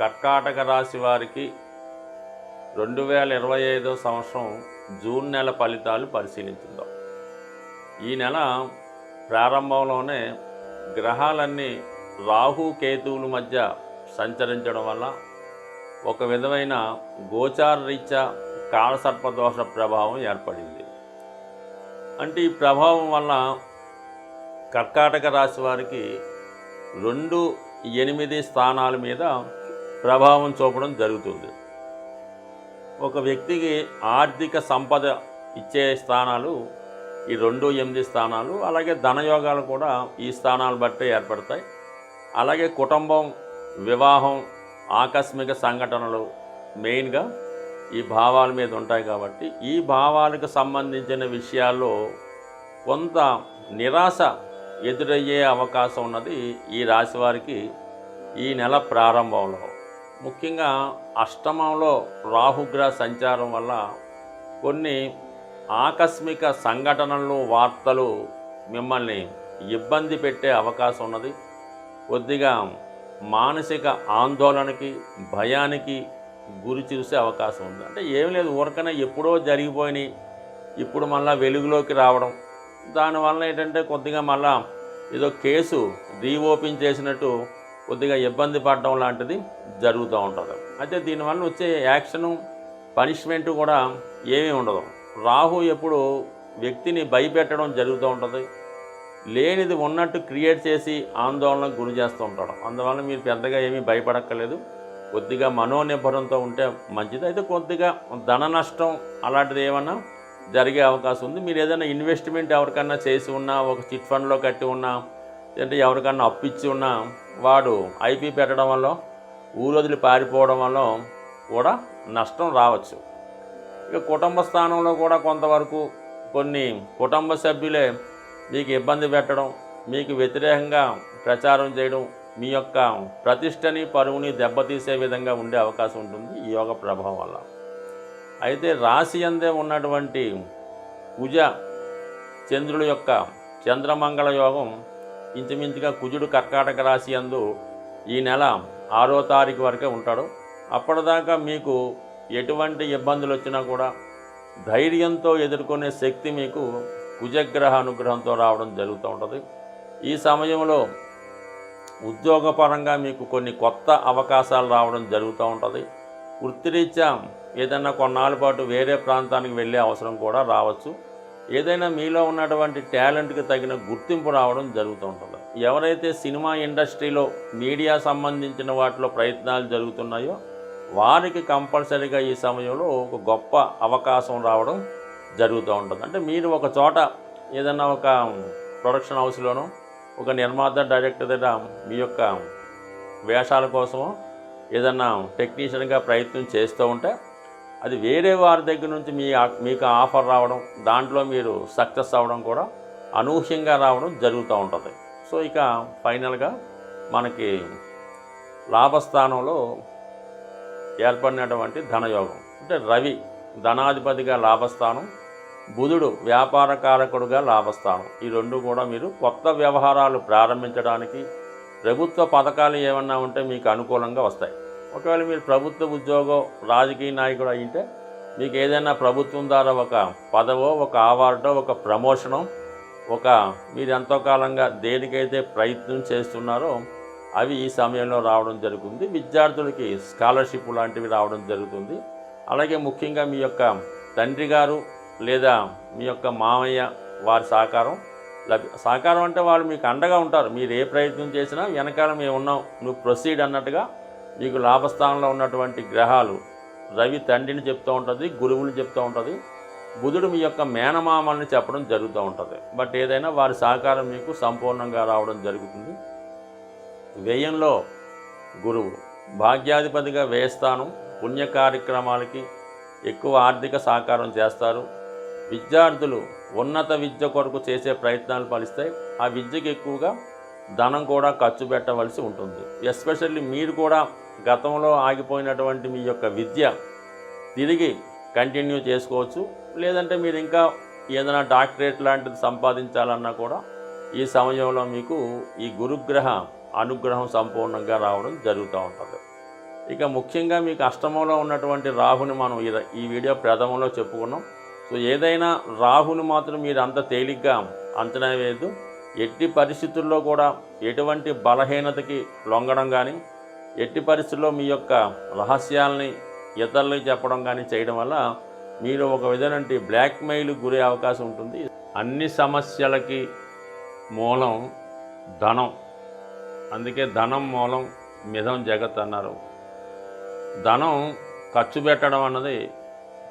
కర్కాటక రాశి వారికి రెండు వేల ఇరవై ఐదో సంవత్సరం జూన్ నెల ఫలితాలు పరిశీలించుదాం ఈ నెల ప్రారంభంలోనే గ్రహాలన్నీ రాహు కేతువుల మధ్య సంచరించడం వల్ల ఒక విధమైన గోచార రీత్యా కాలసర్పదోష ప్రభావం ఏర్పడింది. అంటే ఈ ప్రభావం వల్ల కర్కాటక రాశి వారికి రెండు ఎనిమిది స్థానాల మీద ప్రభావం చూపడం జరుగుతుంది. ఒక వ్యక్తికి ఆర్థిక సంపద ఇచ్చే స్థానాలు ఈ రెండు ఎనిమిది స్థానాలు అలాగే ధనయోగాలు కూడా ఈ స్థానాలు బట్టే ఏర్పడతాయి. అలాగే కుటుంబం వివాహం ఆకస్మిక సంఘటనలు మెయిన్గా ఈ భావాల మీద ఉంటాయి కాబట్టి ఈ భావాలకు సంబంధించిన విషయాల్లో కొంత నిరాశ ఎదురయ్యే అవకాశం ఉన్నది ఈ రాశి వారికి ఈ నెల ప్రారంభంలో. ముఖ్యంగా అష్టమంలో రాహుగ్రహ సంచారం వల్ల కొన్ని ఆకస్మిక సంఘటనలు వార్తలు మిమ్మల్ని ఇబ్బంది పెట్టే అవకాశం ఉన్నది. కొద్దిగా మానసిక ఆందోళనకి భయానికి గురి చూసే అవకాశం ఉంది. అంటే ఏం లేదు ఊరకనే ఎప్పుడో జరిగిపోయినాయి. ఇప్పుడు మళ్ళీ వెలుగులోకి రావడం. దానివల్ల ఏంటంటే కొద్దిగా మళ్ళా ఏదో కేసు రీఓపెన్ చేసినట్టు కొద్దిగా ఇబ్బంది పడడం లాంటిది జరుగుతూ ఉంటుంది. అయితే దీనివల్ల వచ్చే యాక్షను పనిష్మెంట్ కూడా ఏమీ ఉండదు. రాహు ఎప్పుడు వ్యక్తిని భయపెట్టడం జరుగుతూ ఉంటుంది. లేనిది ఉన్నట్టు క్రియేట్ చేసి ఆందోళనకు గురి చేస్తూ ఉంటాడు. అందువల్ల మీరు పెద్దగా ఏమీ భయపడక్కర్లేదు. కొద్దిగా మనోనిర్భరంతో ఉంటే మంచిది. అయితే కొద్దిగా ధన నష్టం అలాంటిది ఏమన్నా జరిగే అవకాశం ఉంది. మీరు ఏదైనా ఇన్వెస్ట్మెంట్ ఎవరికన్నా చేసి ఉన్నా ఒక చిట్ ఫండ్లో కట్టి ఉన్నా అంటే ఎవరికన్నా అప్పిచ్చి ఉన్న వాడు ఐపీ పెట్టడం వల్ల ఊరొదిలి పారిపోవడం వల్ల కూడా నష్టం రావచ్చు. ఇక కుటుంబ స్థానంలో కూడా కొంతవరకు కొన్ని కుటుంబ సభ్యులే మీకు ఇబ్బంది పెట్టడం మీకు వ్యతిరేకంగా ప్రచారం చేయడం మీ యొక్క ప్రతిష్టని పరువుని దెబ్బతీసే విధంగా ఉండే అవకాశం ఉంటుంది ఈ యోగ ప్రభావం వల్ల. అయితే రాశి అందే ఉన్నటువంటి కుజ చంద్రుల యొక్క చంద్రమంగళ యోగం ఇంచుమించుగా కుజుడు కర్కాటక రాశి అందు ఈ నెల ఆరో తారీఖు వరకే ఉంటాడు. అప్పటిదాకా మీకు ఎటువంటి ఇబ్బందులు వచ్చినా కూడా ధైర్యంతో ఎదుర్కొనే శక్తి మీకు కుజగ్రహ అనుగ్రహంతో రావడం జరుగుతూ ఉంటుంది. ఈ సమయంలో ఉద్యోగపరంగా మీకు కొన్ని కొత్త అవకాశాలు రావడం జరుగుతూ ఉంటుంది. వృత్తిరీత్యా ఏదైనా కొన్నాళ్ళ పాటు వేరే ప్రాంతానికి వెళ్ళే అవసరం కూడా రావచ్చు. ఏదైనా మీలో ఉన్నటువంటి టాలెంట్కి తగిన గుర్తింపు రావడం జరుగుతూ ఉంటుంది. ఎవరైతే సినిమా ఇండస్ట్రీలో మీడియా సంబంధించిన వాటిలో ప్రయత్నాలు జరుగుతున్నాయో వారికి కంపల్సరీగా ఈ సమయంలో ఒక గొప్ప అవకాశం రావడం జరుగుతూ ఉంటుంది. అంటే మీరు ఒక చోట ఏదైనా ఒక ప్రొడక్షన్ హౌస్లోనో ఒక నిర్మాత డైరెక్టర్ దగ్గర మీ యొక్క వేషాల కోసమో ఏదన్నా టెక్నీషియన్గా ప్రయత్నం చేస్తూ ఉంటే అది వేరే వారి దగ్గర నుంచి మీ మీకు ఆఫర్ రావడం దాంట్లో మీరు సక్సెస్ అవ్వడం కూడా అనూహ్యంగా రావడం జరుగుతూ ఉంటుంది. సో ఇక ఫైనల్గా మనకి లాభస్థానంలో ఏర్పడినటువంటి ధనయోగం. అంటే రవి ధనాధిపతిగా లాభస్థానం బుధుడు వ్యాపారకారకుడుగా లాభస్థానం. ఈ రెండు కూడా మీరు కొత్త వ్యవహారాలు ప్రారంభించడానికి ప్రభుత్వ పథకాలు ఏమన్నా ఉంటే మీకు అనుకూలంగా వస్తాయి. ఒకవేళ మీరు ప్రభుత్వ ఉద్యోగం రాజకీయ నాయకుడు అయింటే మీకు ఏదైనా ప్రభుత్వం ద్వారా ఒక పదవో ఒక అవార్డో ఒక ప్రమోషనో ఒక మీరు ఎంతో కాలంగా దేనికైతే ప్రయత్నం చేస్తున్నారో అవి ఈ సమయంలో రావడం జరుగుతుంది. విద్యార్థులకి స్కాలర్షిప్ లాంటివి రావడం జరుగుతుంది. అలాగే ముఖ్యంగా మీ యొక్క తండ్రి గారు లేదా మీ యొక్క మామయ్య వారి సహకారం లభి సహకారం అంటే వాళ్ళు మీకు అండగా ఉంటారు. మీరు ఏ ప్రయత్నం చేసినా వెనకాల మేము ఉన్నాం నువ్వు ప్రొసీడ్ అన్నట్టుగా మీకు లాభస్థానంలో ఉన్నటువంటి గ్రహాలు రవి తండ్రిని చెప్తూ ఉంటుంది గురువుని చెప్తూ ఉంటుంది బుధుడు మీ యొక్క మేనమామల్ని చెప్పడం జరుగుతూ ఉంటుంది. బట్ ఏదైనా వారి సహకారం మీకు సంపూర్ణంగా రావడం జరుగుతుంది. వ్యయంలో గురువు భాగ్యాధిపతిగా వ్యయస్థానం పుణ్య కార్యక్రమాలకి ఎక్కువ ఆర్థిక సహకారం చేస్తారు. విద్యార్థులు ఉన్నత విద్య కొరకు చేసే ప్రయత్నాలు ఫలిస్తాయి. ఆ విద్యకి ఎక్కువగా ధనం కూడా ఖర్చు పెట్టవలసి ఉంటుంది. ఎస్పెషల్లీ మీరు కూడా గతంలో ఆగిపోయినటువంటి మీ యొక్క విద్య తిరిగి కంటిన్యూ చేసుకోవచ్చు. లేదంటే మీరు ఇంకా ఏదైనా డాక్టరేట్ లాంటిది సంపాదించాలన్నా కూడా ఈ సమయంలో మీకు ఈ గురుగ్రహ అనుగ్రహం సంపూర్ణంగా రావడం జరుగుతూ ఉంటుంది. ఇక ముఖ్యంగా మీకు అష్టమంలో ఉన్నటువంటి రాహుని మనం ఈ వీడియో ప్రథమంలో చెప్పుకున్నాం. సో ఏదైనా రాహుని మాత్రం మీరు అంత తేలిగ్గా అంచనా వేయద్దు. ఎట్టి పరిస్థితుల్లో కూడా ఎటువంటి బలహీనతకి లొంగడం కానీ ఎట్టి పరిస్థితుల్లో మీ యొక్క రహస్యాలని ఇతరులకి చెప్పడం కానీ చేయడం వల్ల మీరు ఒక విధమైన బ్లాక్మెయిల్ గురే అవకాశం ఉంటుంది. అన్ని సమస్యలకి మూలం ధనం. అందుకే ధనం మూలం మిథం జగత్ అన్నారు. ధనం ఖర్చు పెట్టడం అన్నది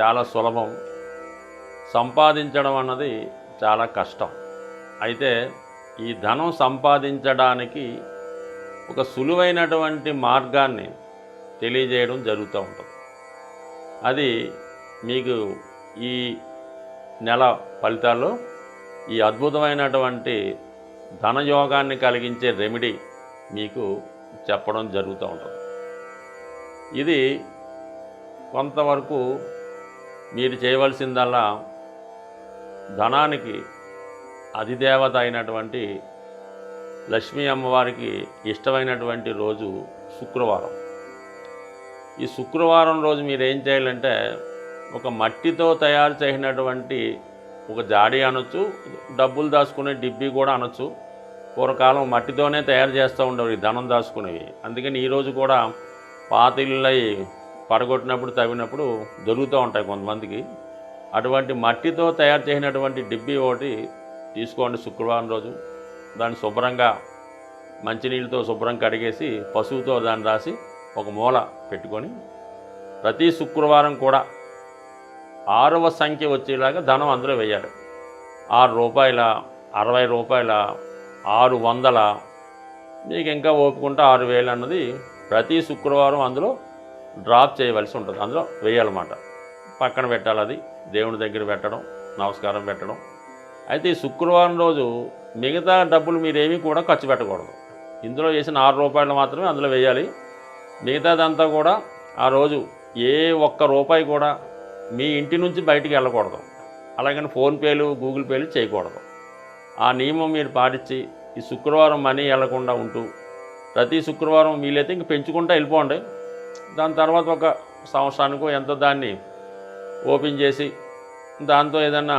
చాలా సులభం. సంపాదించడం అన్నది చాలా కష్టం. అయితే ఈ ధనం సంపాదించడానికి ఒక సులువైనటువంటి మార్గాన్ని తెలియజేయడం జరుగుతూ ఉంటుంది. అది మీకు ఈ నెల ఫలితాల్లో ఈ అద్భుతమైనటువంటి ధనయోగాన్ని కలిగించే రెమెడీ మీకు చెప్పడం జరుగుతూ ఉంటుంది. ఇది కొంతవరకు మీరు చేయవలసిందల్లా ధనానికి అధిదేవత అయినటువంటి లక్ష్మీ అమ్మవారికి ఇష్టమైనటువంటి రోజు శుక్రవారం. ఈ శుక్రవారం రోజు మీరు ఏం చేయాలంటే ఒక మట్టితో తయారు చేసినటువంటి ఒక జాడి అనొచ్చు డబ్బులు దాచుకునే డిబ్బీ కూడా అనొచ్చు. పూర్వకాలం మట్టితోనే తయారు చేస్తూ ఉండేవి ఈ ధనం దాచుకునేవి. అందుకని ఈరోజు కూడా పాతిళ్ళై పడగొట్టినప్పుడు తవ్వినప్పుడు దొరుకుతూ ఉంటాయి కొంతమందికి. అటువంటి మట్టితో తయారు చేసినటువంటి డిబ్బీ ఒకటి తీసుకోండి శుక్రవారం రోజు. దాన్ని శుభ్రంగా మంచినీళ్ళతో శుభ్రం కడిగేసి పశువుతో దాన్ని రాసి ఒక మూల పెట్టుకొని ప్రతి శుక్రవారం కూడా ఆరవ సంఖ్య వచ్చేలాగా ధనం అందులో వేయాలి. ఆరు రూపాయల అరవై రూపాయల ఆరు వందల మీకు ఇంకా ఓపుకుంటే ఆరు వేలు అన్నది ప్రతి శుక్రవారం అందులో డ్రాప్ చేయవలసి ఉంటుంది. అందులో వేయాలన్నమాట. పక్కన పెట్టాలి అది. దేవుని దగ్గర పెట్టడం నమస్కారం పెట్టడం. అయితే ఈ శుక్రవారం రోజు మిగతా డబ్బులు మీరేమీ కూడా ఖర్చు పెట్టకూడదు. ఇందులో వేసిన ఆరు రూపాయలు మాత్రమే అందులో వేయాలి. మిగతాదంతా కూడా ఆ రోజు ఏ ఒక్క రూపాయి కూడా మీ ఇంటి నుంచి బయటికి వెళ్ళకూడదు. అలాగని ఫోన్పేలు గూగుల్ పేలు చేయకూడదు. ఆ నియమం మీరు పాటించి ఈ శుక్రవారం మనీ వెళ్ళకుండా ఉంటూ ప్రతి శుక్రవారం వీలైతే ఇంక పెంచుకుంటూ వెళ్ళిపోండి. దాని తర్వాత ఒక సంవత్సరానికో ఎంతో దాన్ని ఓపెన్ చేసి దాంతో ఏదన్నా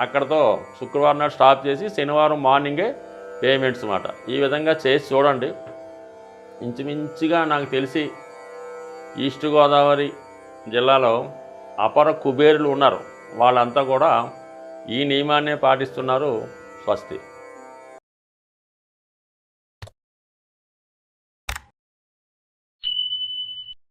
అక్కడతో శుక్రవారం నాడు స్టాప్ చేసి శనివారం మార్నింగే పేమెంట్స్ అన్నమాట ఈ విధంగా చేసి చూడండి. ఇంచుమించుగా నాకు తెలిసి ఈస్ట్ గోదావరి జిల్లాలో అపర కుబేరులు ఉన్నారు. వాళ్ళంతా కూడా ఈ నియమాన్నే పాటిస్తున్నారు స్వస్తి.